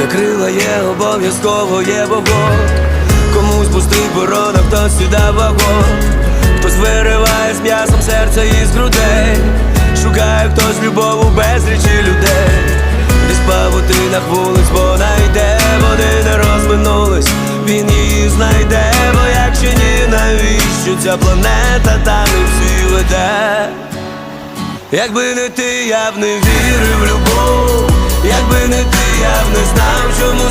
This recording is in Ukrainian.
Де крила є, обов'язково є вогонь. Комусь пустий борон, а хтось сюди вагон. Хтось вириває з м'ясом серце із грудей. Шукає хтось любов у безрічі людей. Десь павутинах вулиць вона йде, вони не розминулись, він її знайде, бо якщо ні, навіщо ця планета та не всі веде? Якби не ти, я б не вірив в любов, не знав, чому